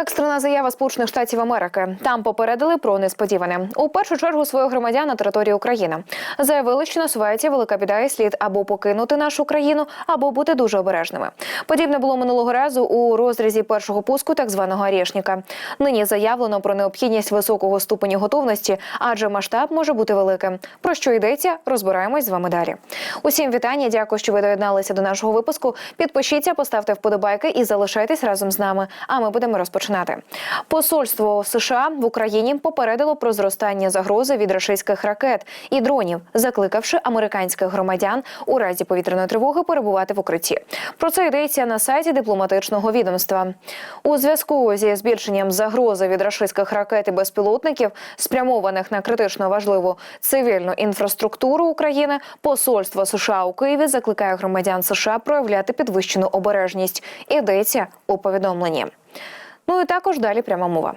Екстрена заява Сполучених Штатів Америки. Там попередили про несподіване. У першу чергу своїх громадян на території України заявили, що насувається велика біда і слід або покинути нашу країну, або бути дуже обережними. Подібне було минулого разу у розрізі першого пуску так званого Арєшніка. Нині заявлено про необхідність високого ступеню готовності, адже масштаб може бути великим. Про що йдеться, розбираємось з вами далі. Усім вітання. Дякую, що ви доєдналися до нашого випуску. Підпишіться, поставте вподобайки і залишайтесь разом з нами. А ми будемо розпочинати. Посольство США в Україні попередило про зростання загрози від рашистських ракет і дронів, закликавши американських громадян у разі повітряної тривоги перебувати в укритті. Про це йдеться на сайті дипломатичного відомства. У зв'язку зі збільшенням загрози від рашистських ракет і безпілотників, спрямованих на критично важливу цивільну інфраструктуру України, посольство США у Києві закликає громадян США проявляти підвищену обережність. Йдеться у повідомленні. Ну і також далі пряма мова.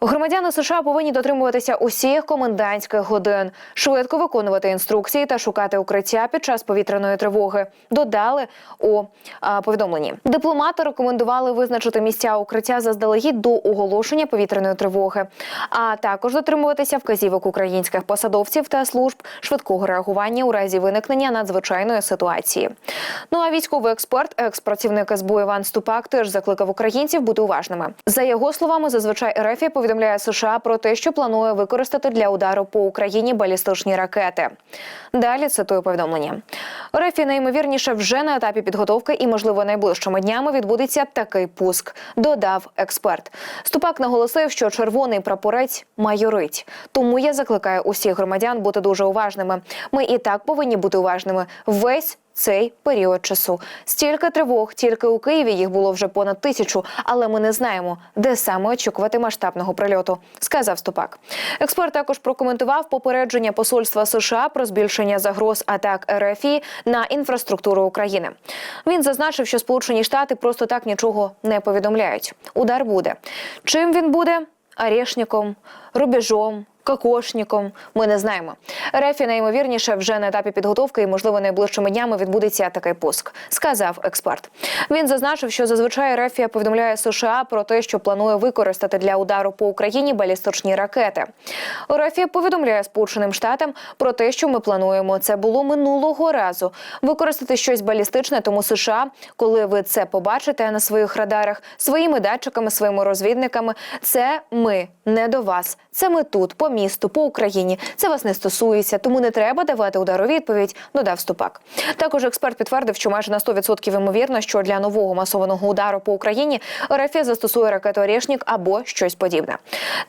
Громадяни США повинні дотримуватися усіх комендантських годин, швидко виконувати інструкції та шукати укриття під час повітряної тривоги. Додали у а, повідомленні. Дипломати рекомендували визначити місця укриття заздалегідь до оголошення повітряної тривоги, а також дотримуватися вказівок українських посадовців та служб швидкого реагування у разі виникнення надзвичайної ситуації. Ну а військовий експерт, екс-працівник СБУ Іван Ступак, теж закликав українців бути уважними. За його словами, зазвичай РФ повідомляє США про те, що планує використати для удару по Україні балістичні ракети. Далі цитую повідомлення. РФ найімовірніше вже на етапі підготовки і, можливо, найближчими днями відбудеться такий пуск. Додав експерт. Ступак наголосив, що червоний прапорець майорить. Тому я закликаю усіх громадян бути дуже уважними. Ми і так повинні бути уважними весь цей період часу. Стільки тривог, тільки у Києві їх було вже понад тисячу, але ми не знаємо, де саме очікувати масштабного прильоту, сказав Ступак. Експерт також прокоментував попередження посольства США про збільшення загроз атак РФІ на інфраструктуру України. Він зазначив, що Сполучені Штати просто так нічого не повідомляють. Удар буде. Чим він буде? Арешником, рубежом. Кокошником ми не знаємо. Рефі найімовірніше вже на етапі підготовки і, можливо, найближчими днями відбудеться такий пуск, сказав експерт. Він зазначив, що зазвичай Рефія повідомляє США про те, що планує використати для удару по Україні балістичні ракети. Рефія повідомляє Сполученим Штатам про те, що ми плануємо. Це було минулого разу. Використати щось балістичне, тому США, коли ви це побачите на своїх радарах, своїми датчиками, своїми розвідниками, це ми не до вас. Це ми тут по місту, по Україні. Це вас не стосується, тому не треба давати удару відповідь. Додав Ступак. Також експерт підтвердив, що майже на 100% ймовірно, що для нового масованого удару по Україні РФ застосує ракету «Орєшнік» або щось подібне.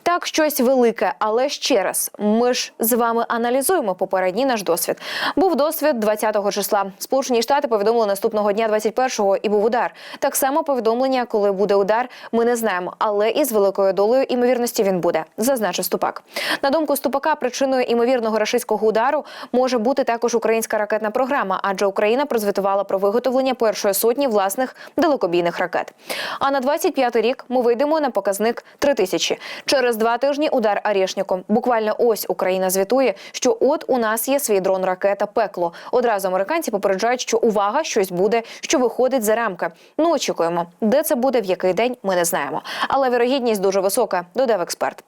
Так, щось велике, але ще раз, ми ж з вами аналізуємо попередній наш досвід. Був досвід 20-го числа. Сполучені Штати повідомили наступного дня 21-го і був удар. Так само повідомлення, коли буде удар, ми не знаємо, але із великою долею імовірності він буде, зазначив Ступак. На думку Ступака, причиною імовірного рашистського удару може бути також українська ракетна програма, адже Україна прозвітувала про виготовлення першої сотні власних далекобійних ракет. А на 25-й рік ми вийдемо на показник 3 тисячі. Через два тижні удар Арєшніком. Буквально ось Україна звітує, що от у нас є свій дрон ракета пекло. Одразу американці попереджають, що увага щось буде, що виходить за рамки. Ну очікуємо, де це буде, в який день ми не знаємо. Але вірогідність дуже висока, додав експерт.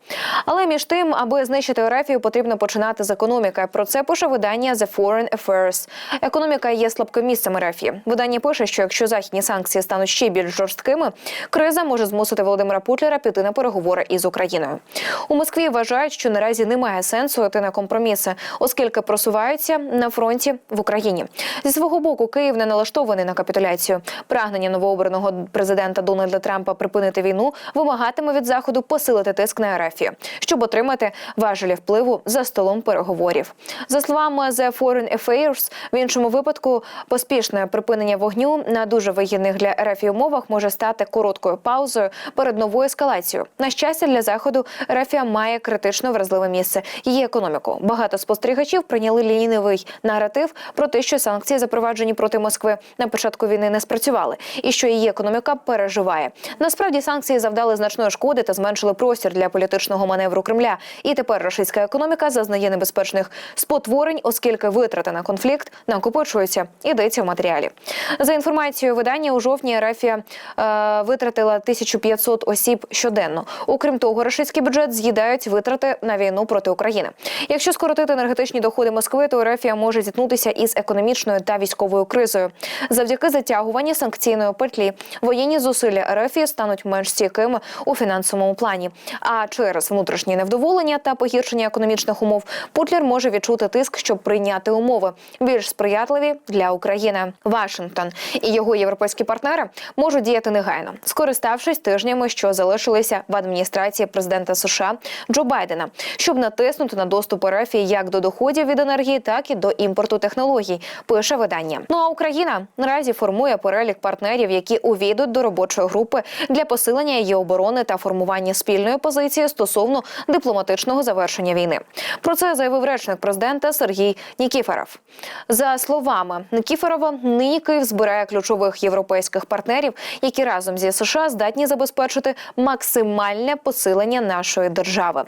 Але між тим, аби знищити Ерефію, потрібно починати з економіки. Про це пише видання The Foreign Affairs. Економіка є слабким місцем Ерефії. Видання пише, що якщо західні санкції стануть ще більш жорсткими, криза може змусити Володимира Путлера піти на переговори із Україною. У Москві вважають, що наразі немає сенсу йти на компроміси, оскільки просуваються на фронті в Україні. Зі свого боку, Київ не налаштований на капітуляцію. Прагнення новообраного президента Дональда Трампа припинити війну вимагатиме від заходу посилити тиск на Ерефію, щоб отримати важелі впливу за столом переговорів. За словами The Foreign Affairs, в іншому випадку поспішне припинення вогню на дуже вигідних для РФ умовах може стати короткою паузою перед новою ескалацією. На щастя, для заходу Рафія має критично вразливе місце її економіку. Багато спостерігачів прийняли лінівий наратив про те, що санкції, запроваджені проти Москви на початку війни, не спрацювали, і що її економіка переживає. Насправді санкції завдали значної шкоди та зменшили простір для політичного маневру Кремля. І Тепер російська економіка зазнає небезпечних спотворень, оскільки витрати на конфлікт накопичуються. Йдеться в матеріалі. За інформацією видання у жовтні Рафія е, витратила 1500 осіб щоденно. Окрім того, російський бюджет з'їдають витрати на війну проти України. Якщо скоротити енергетичні доходи Москви, то Рафія може зіткнутися із економічною та військовою кризою. Завдяки затягуванні санкційної петлі воєнні зусилля РФ стануть менш стійкими у фінансовому плані. А через внутрішнє невдоволення та погіршення економічних умов Путлер може відчути тиск, щоб прийняти умови більш сприятливі для України. Вашингтон і його європейські партнери можуть діяти негайно, скориставшись тижнями, що залишилися в адміністрації президента США Джо Байдена, щоб натиснути на доступ РФ як до доходів від енергії, так і до імпорту технологій. Пише видання. Ну а Україна наразі формує перелік партнерів, які увійдуть до робочої групи для посилення її оборони та формування спільної позиції стосовно дипломатичного завершення війни. Про це заявив речник президента Сергій Нікіферов. За словами Нікіферова, нині Київ збирає ключових європейських партнерів, які разом зі США здатні забезпечити максимальне посилення нашої держави.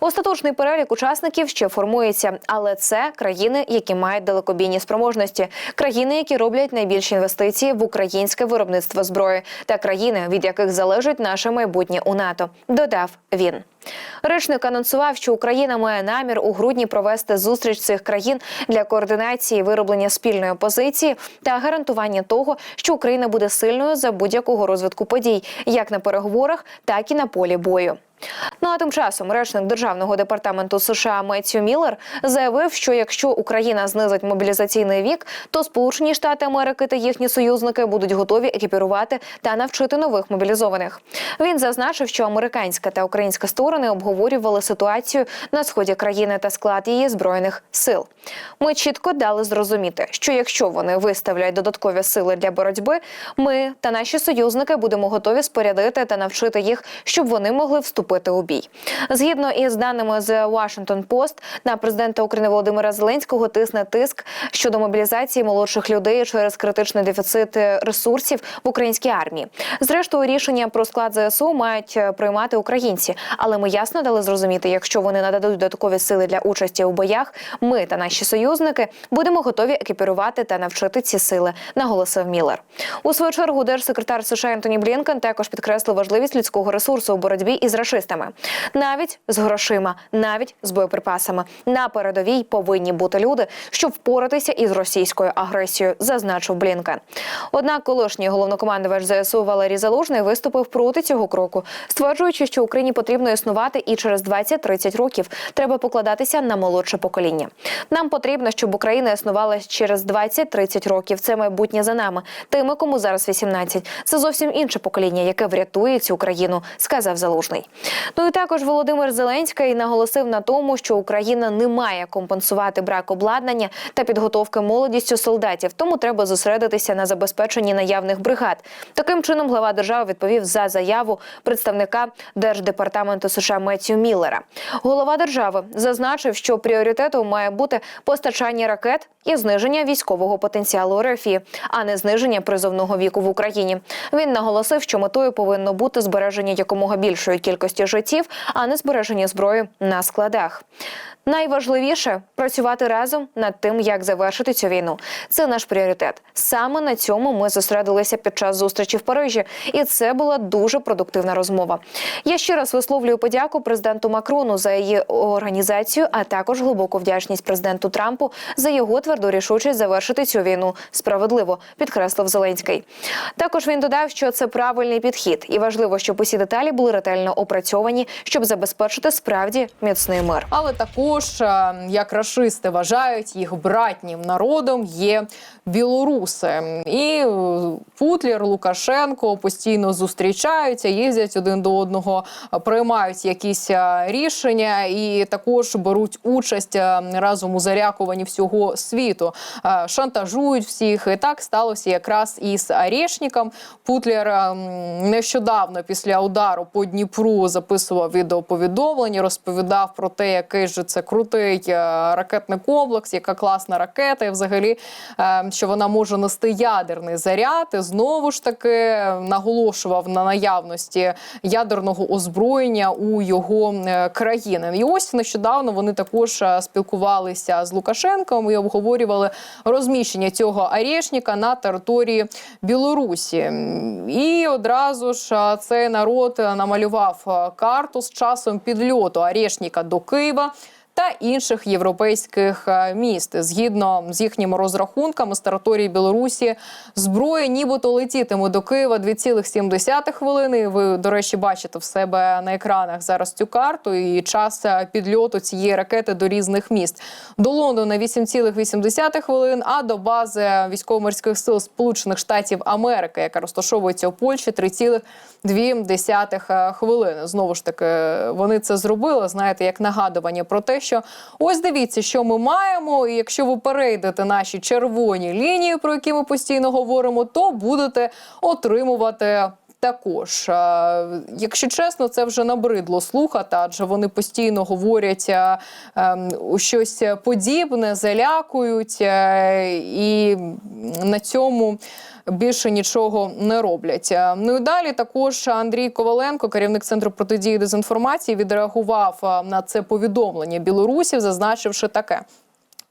Остаточний перелік учасників ще формується, але це країни, які мають далекобійні спроможності, країни, які роблять найбільші інвестиції в українське виробництво зброї, та країни, від яких залежить наше майбутнє у НАТО. Додав він. Речник анонсував, що Україна має намір у грудні провести зустріч цих країн для координації вироблення спільної позиції та гарантування того, що Україна буде сильною за будь-якого розвитку подій, як на переговорах, так і на полі бою. Ну а тим часом речник державного департаменту США Меттью Міллер заявив, що якщо Україна знизить мобілізаційний вік, то Сполучені Штати Америки та їхні союзники будуть готові екіпірувати та навчити нових мобілізованих. Він зазначив, що американська та українська сторони обговорювали ситуацію на сході країни та склад її збройних сил. Ми чітко дали зрозуміти, що якщо вони виставлять додаткові сили для боротьби, ми та наші союзники будемо готові спорядити та навчити їх, щоб вони могли вступити у бій. Згідно із даними з Washington Post, на президента України Володимира Зеленського тисне тиск щодо мобілізації молодших людей через критичний дефіцит ресурсів в українській армії. Зрештою, рішення про склад ЗСУ мають приймати українці, але ми ясно дали зрозуміти, якщо вони нададуть додаткові сили для участі у боях, ми та наші союзники будемо готові екіпірувати та навчити ці сили, наголосив Міллер. У свою чергу держсекретар США Ентоні Блінкен також підкреслив важливість людського ресурсу у боротьбі із рашистами, навіть з грошима, навіть з боєприпасами. На передовій повинні бути люди, щоб впоратися із російською агресією, зазначив Блінкен. Однак, колишній головнокомандувач ЗСУ Валерій Залужний виступив проти цього кроку, стверджуючи, що Україні потрібно існувати і через 20-30 років треба покладатися на молодше покоління. Нам потрібно, щоб Україна існувала через 20-30 років. Це майбутнє за нами. Тими, кому зараз 18. Це зовсім інше покоління, яке врятує цю країну, сказав Залужний. Ну і також Володимир Зеленський наголосив на тому, що Україна не має компенсувати брак обладнання та підготовки молодістю солдатів, тому треба зосередитися на забезпеченні наявних бригад. Таким чином, глава держави відповів за заяву представника держдепартаменту США Меттью Міллера. Голова держави зазначив, що пріоритетом має бути постачання ракет і зниження військового потенціалу РФ, а не зниження призовного віку в Україні. Він наголосив, що метою повинно бути збереження якомога більшої кількості життів, а не збереження зброї на складах. Найважливіше працювати разом над тим, як завершити цю війну. Це наш пріоритет. Саме на цьому ми зосередилися під час зустрічі в Парижі, і це була дуже продуктивна розмова. Я ще раз висловлюю подяку президенту Макрону за її організацію, а також глибоку вдячність президенту Трампу за його тверду рішучість завершити цю війну справедливо, підкреслив Зеленський. Також він додав, що це правильний підхід, і важливо, щоб усі деталі були ретельно опрацьовані, щоб забезпечити справді міцний мир. Але також, е, як рашисти вважають, їх братнім народом є білоруси. І е, Путлер, Лукашенко постійно зустрічаються, їздять один до одного, приймають якісь е, рішення і також беруть участь разом у зарякуванні всього світу, шантажують всіх. І так сталося якраз із Арешником. Путлер нещодавно після удару по Дніпру записував відеоповідомлення, розповідав про те, який же це крутий е, ракетний комплекс, яка класна ракета, і взагалі, е, що вона може нести ядерний заряд. І знову ж таки наголошував на наявності ядерного озброєння у його е, країни. І ось нещодавно вони також е, спілкувалися з Лукашенком і обговорювали розміщення цього арешника на території Білорусі. І одразу ж е, цей народ е, намалював е, карту з часом підльоту арешника до Києва. Та інших європейських е, міст згідно з їхніми розрахунками з території Білорусі зброя нібито летітиме до Києва 2,7 хвилини. Ви, до речі, бачите в себе на екранах зараз цю карту і час е, підльоту цієї ракети до різних міст. До Лондона 8,8 хвилин, а до бази військово-морських сил Сполучених Штатів Америки, яка розташовується у Польщі, 3,2 хвилини. Знову ж таки, вони це зробили. Знаєте, як нагадування про те, що ось дивіться, що ми маємо. І якщо ви перейдете наші червоні лінії, про які ми постійно говоримо, то будете отримувати. Також, якщо чесно, це вже набридло слухати, адже вони постійно говорять е, ем, щось подібне, залякують е, і на цьому більше нічого не роблять. Е, Ну і далі також Андрій Коваленко, керівник центру протидії дезінформації, відреагував на це повідомлення білорусів, зазначивши таке.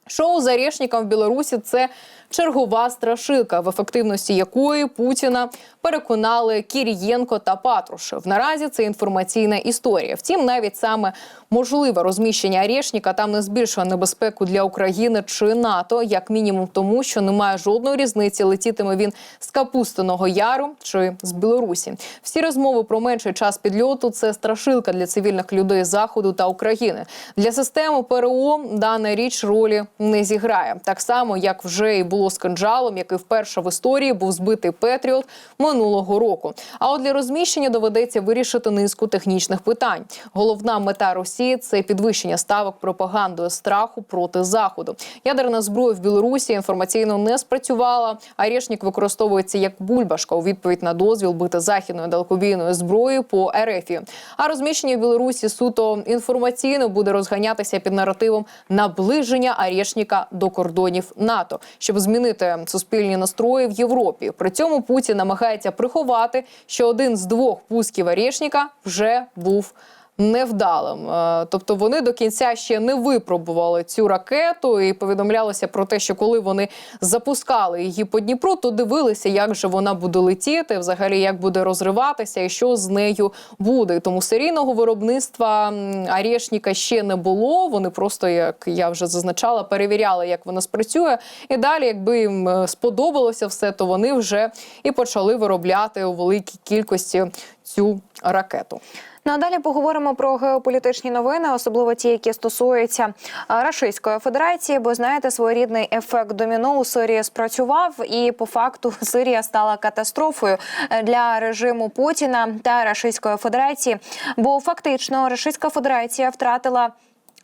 Шоу з Орешником в Білорусі це чергова страшилка, в ефективності якої Путіна переконали Кірієнко та Патрушев. Наразі це інформаційна історія. Втім, навіть саме можливе розміщення Орешника там не збільшує небезпеку для України чи НАТО, як мінімум, тому що немає жодної різниці, летітиме він з Капустиного Яру чи з Білорусі. Всі розмови про менший час підльоту це страшилка для цивільних людей заходу та України. Для системи ПРО дана річ ролі не зіграє. Так само, як вже і було з кинджалом, який вперше в історії був збитий Петріот минулого року. А от для розміщення доведеться вирішити низку технічних питань. Головна мета Росії це підвищення ставок пропагандою страху проти заходу. Ядерна зброя в Білорусі інформаційно не спрацювала. Арешник використовується як бульбашка у відповідь на дозвіл бити західною далекобійною зброєю по РФ. А розміщення в Білорусі суто інформаційно буде розганятися під наративом наближення Арешника до кордонів НАТО, щоб змінити суспільні настрої в Європі. При цьому Путін намагається приховати, що один з двох пусків Арешника вже був. Невдалим, Е, тобто вони до кінця ще не випробували цю ракету, і повідомлялося про те, що коли вони запускали її по Дніпру, то дивилися, як же вона буде летіти, взагалі як буде розриватися, і що з нею буде. Тому серійного виробництва м, Арешніка ще не було. Вони просто, як я вже зазначала, перевіряли, як вона спрацює. І далі, якби їм е, сподобалося все, то вони вже і почали виробляти у великій кількості цю ракету. Ну а далі поговоримо про геополітичні новини, особливо ті, які стосуються а, Рашистської Федерації. Бо знаєте, своєрідний ефект доміно у Сирії спрацював, і по факту Сирія стала катастрофою е, для режиму Путіна та Рашистської Федерації. Бо фактично Рашистська Федерація втратила.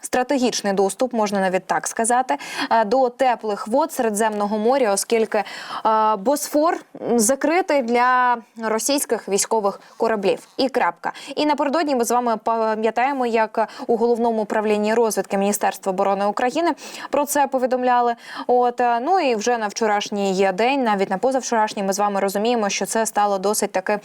Стратегічний доступ, можна навіть так сказати, е, до теплих вод Середземного моря, оскільки е, Босфор закритий для російських військових кораблів. І крапка. І напередодні ми з вами пам'ятаємо, як у головному управлінні розвідки Міністерства оборони України про це повідомляли. От е, ну і вже на вчорашній день, навіть на позавчорашній, ми з вами розуміємо, що це стало досить таки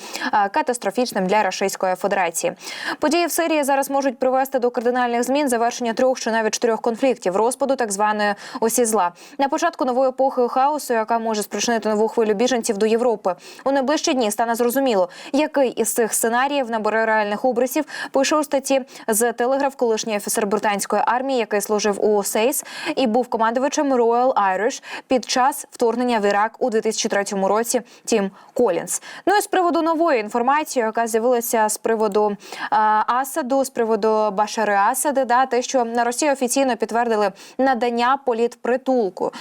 катастрофічним для Російської Федерації. Події в Сирії зараз можуть привести до кардинальних змін завершення трьох чи навіть чотирьох конфліктів, розпаду так званої осі зла. На початку нової епохи хаосу, яка може спричинити нову хвилю біженців до Європи. У найближчі дні стане зрозуміло, який із цих сценаріїв набере реальних обрисів. Пише у статті з телеграф колишній офіцер британської армії, який служив у СЕЙС і був командувачем Royal Irish під час вторгнення в Ірак у 2003 році. Тім Колінс. Ну і з приводу нової інформації, яка з'явилася з приводу а, Асаду, з приводу Башари Асади, да те, що що на Росії офіційно підтвердили надання політпритулку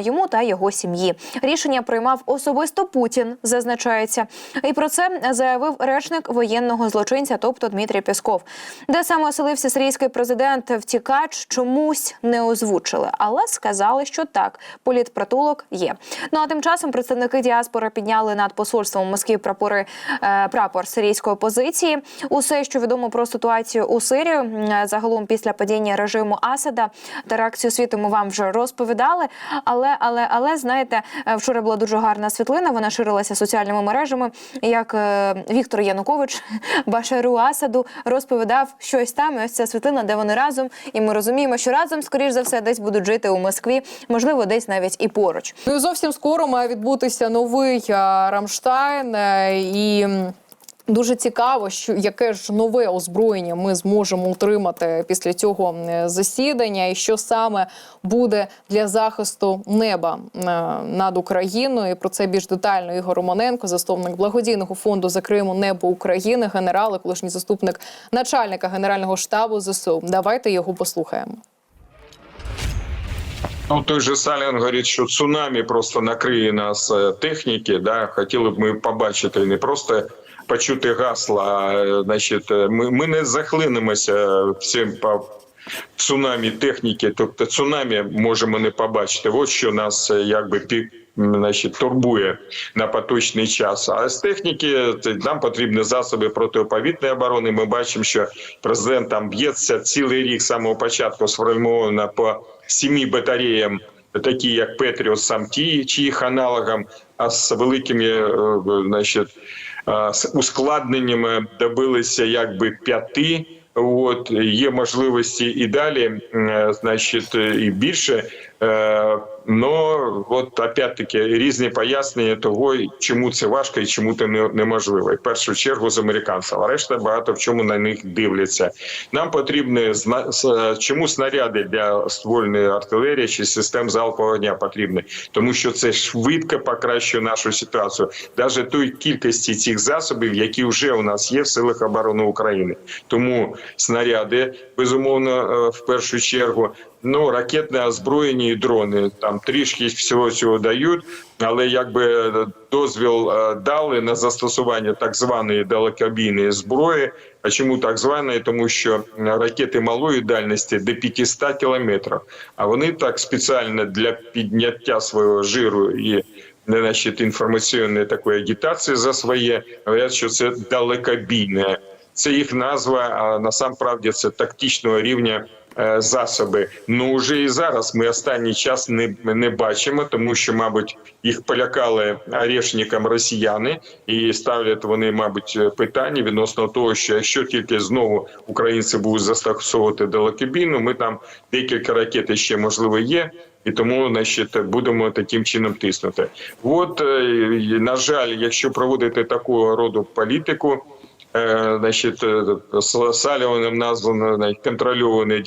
йому та його сім'ї. Рішення приймав особисто Путін, зазначається. І про це заявив речник воєнного злочинця, тобто Дмитрій Пєсков. Де саме оселився сирійський президент втікач, чомусь не озвучили, але сказали, що так, політпритулок є. Ну а тим часом представники діаспори підняли над посольством Москві прапори е, прапор сирійської позиції. Усе, що відомо про ситуацію у Сирії, загалом після падіння режиму Асада та реакцію світу ми вам вже розповідали. Але але але знаєте, е, вчора була дуже гарна світлина. Вона ширилася соціальними мережами. Як е, Віктор Янукович Башару Асаду розповідав щось там. І ось ця світлина, де вони разом, і ми розуміємо, що разом, скоріш за все, десь будуть жити у Москві, можливо, десь навіть і поруч. Ну і зовсім скоро має відбутися новий Рамштайн. е, І дуже цікаво, що яке ж нове озброєння ми зможемо отримати після цього засідання, і що саме буде для захисту неба над Україною. І про це більш детально Ігор Романенко, засновник благодійного фонду за Криму Небо України, генерал, і колишній заступник начальника генерального штабу ЗСУ. Давайте його послухаємо. Ну, той же Салін говорить, що цунамі просто накриє нас е, техніки. Да? Хотіли б ми побачити не просто почути гасла, значить, е, ми, ми не захлинемося всім по цунамі техніки, тобто цунамі можемо не побачити. Ось що нас е, якби пі- Значить, турбує на поточний час. А з техніки нам потрібні засоби протиповітряної оборони. Ми бачимо, що президент там б'ється цілий рік з самого початку сформовано по сімі батареям, такі як Петріос, сам ті чи їх аналогам, а з великими е, значить, з ускладненнями добилися якби п'яти. От є можливості і далі, е, значить, і більше. Но от опять-таки різні пояснення того, чому це важко і чому це неможливо. І в першу чергу з американців, а решта багато в чому на них дивляться. Нам потрібні чому снаряди для ствольної артилерії чи систем залпового дня потрібні, тому що це швидко покращує нашу ситуацію, навіть той кількості цих засобів, які вже у нас є в силах оборони України. Тому снаряди безумовно е, в першу чергу. Ну, ракетне озброєння і дрони там трішки всього цього дають, але якби дозвіл е, дали на застосування так званої далекобійної зброї. А чому так званої? Тому що ракети малої дальності до 500 кілометрів, а вони так спеціально для підняття свого жиру і не значить, інформаційної такої агітації за своє говорять, що це далекобійне. Це їх назва, а насамправді це тактичного рівня е, засоби. Ну вже і зараз ми останній час не, не бачимо, тому що, мабуть, їх полякали орешникам росіяни, і ставлять вони, мабуть, питання відносно того, що якщо тільки знову українці будуть застосовувати далекобійну, ми там декілька ракет ще можливо є. І тому значить, будемо таким чином тиснути. От е, на жаль, якщо проводити такого роду політику, е, значить, е, Саліваним названо контрольовані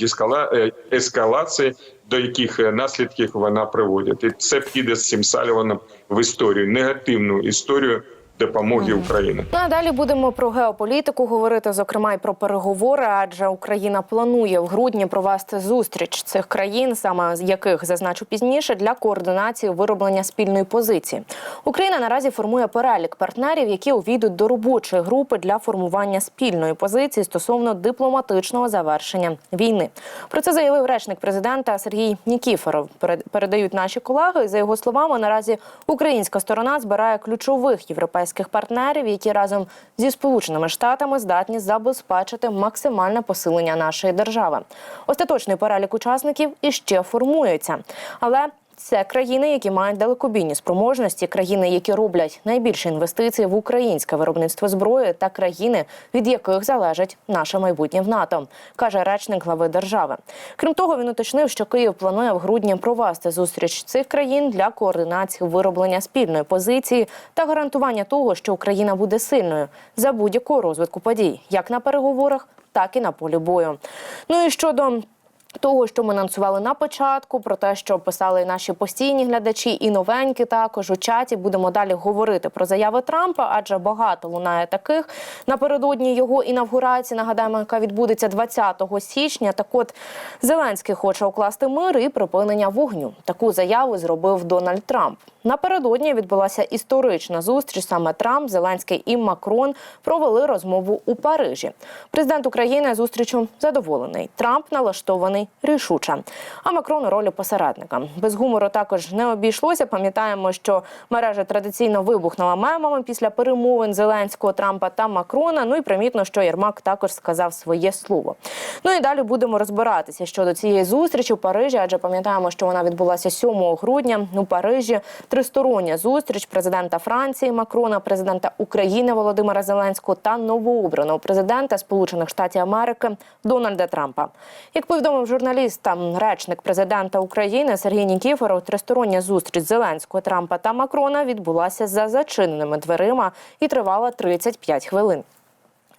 е, ескалації, до яких наслідків вона приводить. І це піде з цим Саліваном в історію, негативну історію допомоги Україні. Ну а далі будемо про геополітику говорити, зокрема й про переговори, адже Україна планує в грудні провести зустріч цих країн, саме з яких зазначу пізніше, для координації вироблення спільної позиції. Україна наразі формує перелік партнерів, які увійдуть до робочої групи для формування спільної позиції стосовно дипломатичного завершення війни. Про це заявив речник президента Сергій Нікіфоров. Перед- Передають наші колеги. За його словами, наразі українська сторона збирає ключових європейських партнерів, які разом зі сполученими штатами здатні забезпечити максимальне посилення нашої держави. Остаточний перелік учасників іще формується, але це країни, які мають далекобійні спроможності, країни, які роблять найбільші інвестиції в українське виробництво зброї, та країни, від яких залежить наше майбутнє в НАТО, каже речник глави держави. Крім того, він уточнив, що Київ планує в грудні провести зустріч цих країн для координації вироблення спільної позиції та гарантування того, що Україна буде сильною за будь-якого розвитку подій, як на переговорах, так і на полі бою. Ну і щодо того, що ми анонсували на початку, про те, що писали наші постійні глядачі, і новенькі також у чаті. Будемо далі говорити про заяви Трампа, адже багато лунає таких напередодні його інавгурації. Нагадаємо, яка відбудеться 20 січня. Так от Зеленський хоче укласти мир і припинення вогню. Таку заяву зробив Дональд Трамп. Напередодні відбулася історична зустріч. Саме Трамп, Зеленський і Макрон провели розмову у Парижі. Президент України зустрічю задоволений. Трамп налаштований рішуче. А Макрон у ролі посередника. Без гумору також не обійшлося. Пам'ятаємо, що мережа традиційно вибухнула мемами після перемовин Зеленського, Трампа та Макрона. Ну і примітно, що Єрмак також сказав своє слово. Ну і далі будемо розбиратися щодо цієї зустрічі у Парижі, адже пам'ятаємо, що вона відбулася 7 грудня у Парижі. Тристороння зустріч президента Франції Макрона, президента України Володимира Зеленського та новообраного президента Сполучених Штатів Америки Дональда Трампа. Як повідомив журналістам речник президента України Сергій Нікіфоров, тристороння зустріч Зеленського, Трампа та Макрона відбулася за зачиненими дверима і тривала 35 хвилин.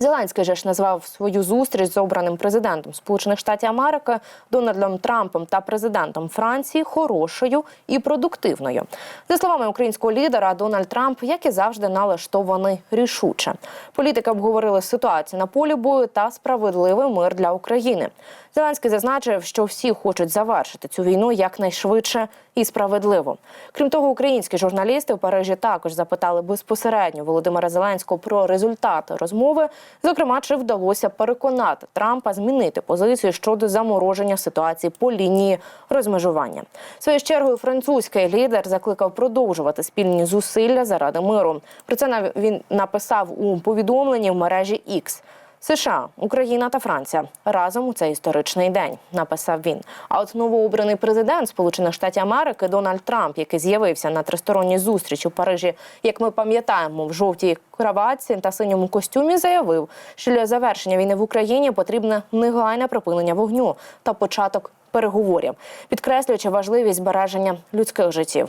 Зеленський же ж назвав свою зустріч з обраним президентом Сполучених Штатів Америки Дональдом Трампом та президентом Франції хорошою і продуктивною. За словами українського лідера, Дональд Трамп, як і завжди, налаштований рішуче. Політики обговорили ситуацію на полі бою та справедливий мир для України. Зеленський зазначив, що всі хочуть завершити цю війну якнайшвидше і справедливо. Крім того, українські журналісти в Парижі також запитали безпосередньо Володимира Зеленського про результати розмови. Зокрема, чи вдалося переконати Трампа змінити позицію щодо замороження ситуації по лінії розмежування. Своєю чергою французький лідер закликав продовжувати спільні зусилля заради миру. Про це він написав у повідомленні в мережі X. США, Україна та Франція разом у цей історичний день, написав він. А от новообраний президент Сполучених Штатів Америки Дональд Трамп, який з'явився на тристоронній зустрічі у Парижі, як ми пам'ятаємо, в жовтій краватці та синьому костюмі, заявив, що для завершення війни в Україні потрібне негайне припинення вогню та початок переговорів, підкреслюючи важливість збереження людських життів.